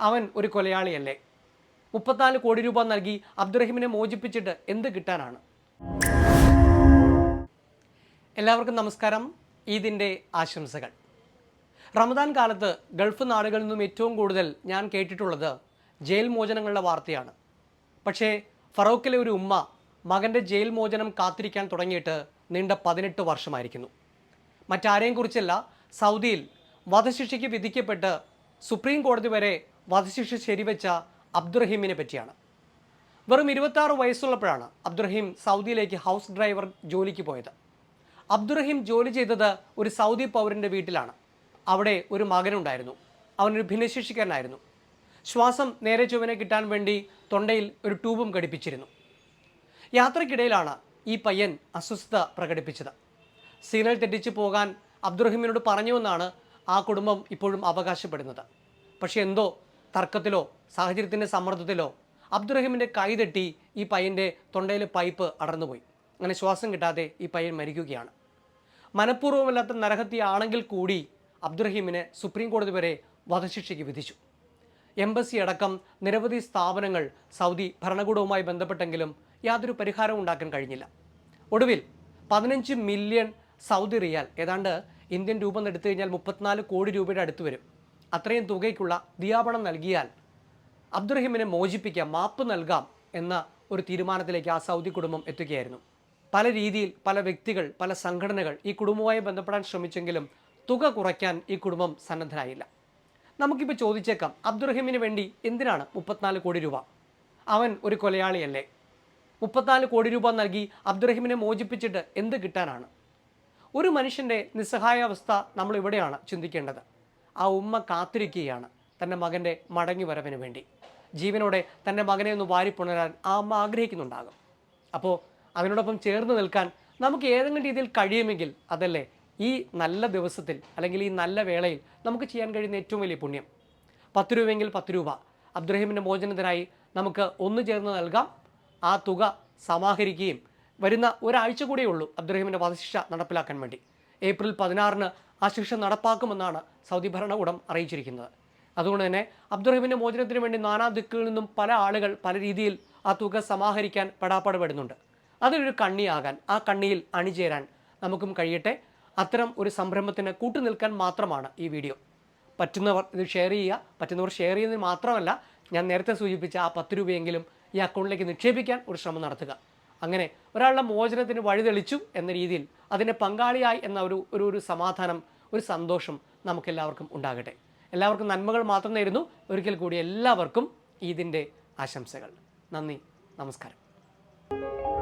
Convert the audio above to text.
അവൻ ഒരു കൊലയാളിയല്ലേ? മുപ്പത്തിനാല് കോടി രൂപ നൽകി അബ്ദുറഹിമിനെ മോചിപ്പിച്ചിട്ട് എന്ത് കിട്ടാനാണ്? എല്ലാവർക്കും നമസ്കാരം. ഈദിന്റെ ആശംസകൾ. റമദാൻ കാലത്ത് ഗൾഫ് നാടുകളിൽ നിന്നും ഏറ്റവും കൂടുതൽ ഞാൻ കേട്ടിട്ടുള്ളത് ജയിൽ മോചനങ്ങളുടെ വാർത്തയാണ്. പക്ഷേ ഫറോക്കിലെ ഒരു ഉമ്മ മകന്റെ ജയിൽ മോചനം കാത്തിരിക്കാൻ തുടങ്ങിയിട്ട് നീണ്ട പതിനെട്ട് വർഷമായിരിക്കുന്നു. മറ്റാരെയും കുറിച്ചല്ല സൗദിയിൽ വധശിക്ഷയ്ക്ക് വിധിക്കപ്പെട്ട് സുപ്രീം കോടതി വരെ വധശിക്ഷ ശരിവെച്ച അബ്ദുറഹീമിനെ പറ്റിയാണ്. വെറും ഇരുപത്താറ് വയസ്സുള്ളപ്പോഴാണ് അബ്ദുറഹീം സൗദിയിലേക്ക് ഹൗസ് ഡ്രൈവർ ജോലിക്ക് പോയത്. അബ്ദുറഹീം ജോലി ചെയ്തത് ഒരു സൗദി പൗരന്റെ വീട്ടിലാണ്. അവിടെ ഒരു മകനുണ്ടായിരുന്നു. അവനൊരു ഭിന്നശേഷിക്കാരനായിരുന്നു. ശ്വാസം നേരെ ചൊവ്വനെ കിട്ടാൻ വേണ്ടി തൊണ്ടയിൽ ഒരു ട്യൂബും ഘടിപ്പിച്ചിരുന്നു. യാത്രക്കിടയിലാണ് ഈ പയ്യൻ അസ്വസ്ഥത പ്രകടിപ്പിച്ചത്. സിഗ്നൽ തെറ്റിച്ച് പോകാൻ അബ്ദുറഹിമിനോട് പറഞ്ഞുവെന്നാണ് ആ കുടുംബം ഇപ്പോഴും അവകാശപ്പെടുന്നത്. പക്ഷേ എന്തോ തർക്കത്തിലോ സാഹചര്യത്തിന്റെ സമ്മർദ്ദത്തിലോ അബ്ദുറഹിമിന്റെ കൈ തെട്ടി ഈ പയ്യന്റെ തൊണ്ടയിൽ പൈപ്പ് അടർന്നുപോയി. അങ്ങനെ ശ്വാസം കിട്ടാതെ ഈ പയ്യൻ മരിക്കുകയാണ്. മനഃപൂർവമല്ലാത്ത നരഹത്യ കൂടി അബ്ദുറഹീമിനെ സുപ്രീം കോടതി വരെ വധശിക്ഷയ്ക്ക് വിധിച്ചു. എംബസി അടക്കം നിരവധി സ്ഥാപനങ്ങൾ സൗദി ഭരണകൂടവുമായി ബന്ധപ്പെട്ടെങ്കിലും യാതൊരു പരിഹാരവും ഉണ്ടാക്കാൻ കഴിഞ്ഞില്ല. ഒടുവിൽ പതിനഞ്ച് മില്യൺ സൗദി റിയാൽ ഏതാണ്ട് ഇന്ത്യൻ രൂപ എടുത്തു കഴിഞ്ഞാൽ മുപ്പത്തിനാല് കോടി രൂപയുടെ അടുത്ത് വരും. അത്രയും തുകയ്ക്കുള്ള ദിയാപണം നൽകിയാൽ അബ്ദുറഹിമിനെ മോചിപ്പിക്കാം മാപ്പ് നൽകാം എന്ന ഒരു തീരുമാനത്തിലേക്ക് ആ സൗദി കുടുംബം എത്തുകയായിരുന്നു. പല രീതിയിൽ പല വ്യക്തികൾ പല സംഘടനകൾ ഈ കുടുംബവുമായി ബന്ധപ്പെടാൻ ശ്രമിച്ചെങ്കിലും തുക കുറയ്ക്കാൻ ഈ കുടുംബം സന്നദ്ധരായില്ല നമുക്കിപ്പോൾ ചോദിച്ചേക്കാം അബ്ദുറഹിമിന് വേണ്ടി എന്തിനാണ് മുപ്പത്തിനാല് കോടി രൂപ? അവൻ ഒരു കൊലയാളിയല്ലേ? മുപ്പത്തിനാല് കോടി രൂപ നൽകി അബ്ദുറഹിമിനെ മോചിപ്പിച്ചിട്ട് എന്ത് കിട്ടാനാണ്? ഒരു മനുഷ്യന്റെ നിസ്സഹായാവസ്ഥ നമ്മൾ ഇവിടെയാണ് ചിന്തിക്കേണ്ടത്. ആ ഉമ്മ കാത്തിരിക്കുകയാണ് തന്റെ മകന്റെ മടങ്ങി വരവിന് വേണ്ടി. ജീവനോടെ തന്റെ മകനെ ഒന്ന് വാരിപ്പുണരാൻ ആ അമ്മ ആഗ്രഹിക്കുന്നുണ്ടാകും. അപ്പോൾ അതിനോടൊപ്പം ചേർന്ന് നിൽക്കാൻ നമുക്ക് ഏതെങ്കിലും രീതിയിൽ കഴിയുമെങ്കിൽ അതല്ലേ ഈ നല്ല ദിവസത്തിൽ അല്ലെങ്കിൽ ഈ നല്ല വേളയിൽ നമുക്ക് ചെയ്യാൻ കഴിയുന്ന ഏറ്റവും വലിയ പുണ്യം. പത്ത് രൂപയെങ്കിൽ പത്ത് രൂപ. അബ്ദുറഹിമിന്റെ മോചനത്തിനായി നമുക്ക് ഒന്ന് ചേർന്ന് നൽകാം. ആ തുക സമാഹരിക്കുകയും വരുന്ന ഒരാഴ്ച കൂടിയേ ഉള്ളൂ അബ്ദുറഹിമിന്റെ വധശിക്ഷ നടപ്പിലാക്കാൻ വേണ്ടി. ഏപ്രിൽ പതിനാറിന് ആ ശിക്ഷ നടപ്പാക്കുമെന്നാണ് സൗദി ഭരണകൂടം അറിയിച്ചിരിക്കുന്നത്. അതുകൊണ്ട് തന്നെ അബ്ദുറഹിമിന്റെ മോചനത്തിന് വേണ്ടി നാനാ ദിക്കുകളിൽ നിന്നും പല ആളുകൾ പല രീതിയിൽ ആ തുക സമാഹരിക്കാൻ പെടാപ്പാട് പെടുന്നുണ്ട് അതിലൊരു കണ്ണിയാകാൻ ആ കണ്ണിയിൽ അണിചേരാൻ നമുക്കും കഴിയട്ടെ. അത്തരം ഒരു സംരംഭത്തിന് കൂട്ടുനിൽക്കാൻ മാത്രമാണ് ഈ വീഡിയോ. പറ്റുന്നവർ ഇത് ഷെയർ ചെയ്യുക. പറ്റുന്നവർ ഷെയർ ചെയ്യുന്നതിന് മാത്രമല്ല ഞാൻ നേരത്തെ സൂചിപ്പിച്ച ആ പത്ത് രൂപയെങ്കിലും ഈ അക്കൗണ്ടിലേക്ക് നിക്ഷേപിക്കാൻ ഒരു ശ്രമം നടത്തുക. അങ്ങനെ ഒരാളുടെ മോചനത്തിന് വഴിതെളിച്ചു എന്ന രീതിയിൽ അതിന്റെ പങ്കാളിയായി എന്ന ഒരു ഒരു ഒരു സമാധാനം ഒരു സന്തോഷം നമുക്കെല്ലാവർക്കും ഉണ്ടാകട്ടെ. എല്ലാവർക്കും നന്മകൾ മാത്രം നേരുന്നു. ഒരിക്കൽ കൂടി എല്ലാവർക്കും ഈദിന്റെ ആശംസകൾ. നന്ദി. നമസ്കാരം.